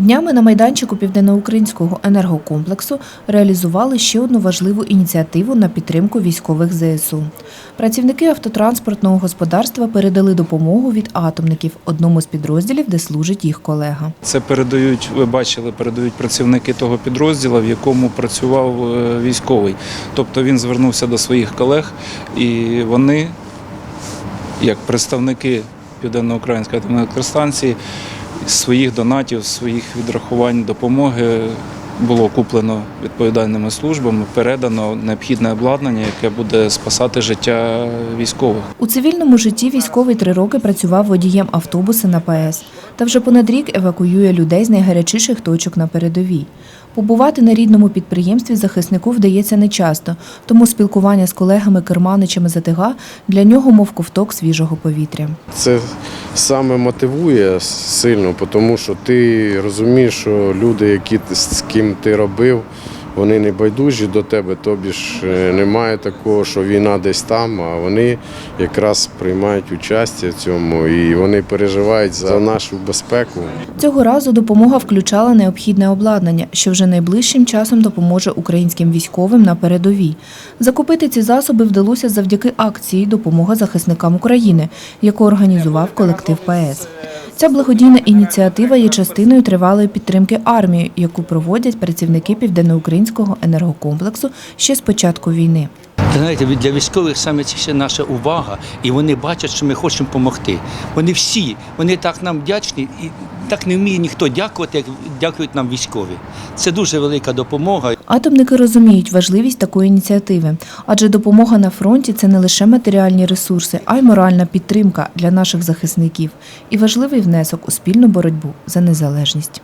Днями на майданчику Південноукраїнського енергокомплексу реалізували ще одну важливу ініціативу на підтримку військових ЗСУ. Працівники автотранспортного господарства передали допомогу від атомників одному з підрозділів, де служить їх колега. Це передають, ви бачили, передають працівники того підрозділу, в якому працював е, військовий. Тобто він звернувся до своїх колег, і вони, як представники Південноукраїнської атомної електростанції, своїх донатів, своїх відрахувань допомоги було куплено відповідальними службами, передано необхідне обладнання, яке буде спасати життя військових. У цивільному житті військовий три роки працював водієм автобуса на ПС та вже понад рік евакуює людей з найгарячіших точок на передовій. Побувати на рідному підприємстві захиснику вдається нечасто, тому спілкування з колегами-керманичами ЗТГ для нього мов ковток свіжого повітря. Це саме мотивує сильно, тому що ти розумієш, що люди, які з ким ти робив, вони не байдужі до тебе, тобі ж е, немає такого, що війна десь там, а вони якраз приймають участь в цьому і вони переживають за нашу безпеку. Цього разу допомога включала необхідне обладнання, що вже найближчим часом допоможе українським військовим на передовій. Закупити ці засоби вдалося завдяки акції Допомога захисникам України, яку організував колектив ПС. Ця благодійна ініціатива є частиною тривалої підтримки армії, яку проводять працівники південноукраїнського енергокомплексу ще з початку війни. Знаєте, для військових саме ще наша увага, і вони бачать, що ми хочемо допомогти. Вони всі, вони так нам вдячні, і так не вміє ніхто дякувати, як дякують нам військові. Це дуже велика допомога. Атомники розуміють важливість такої ініціативи, адже допомога на фронті це не лише матеріальні ресурси, а й моральна підтримка для наших захисників і важливий внесок у спільну боротьбу за незалежність.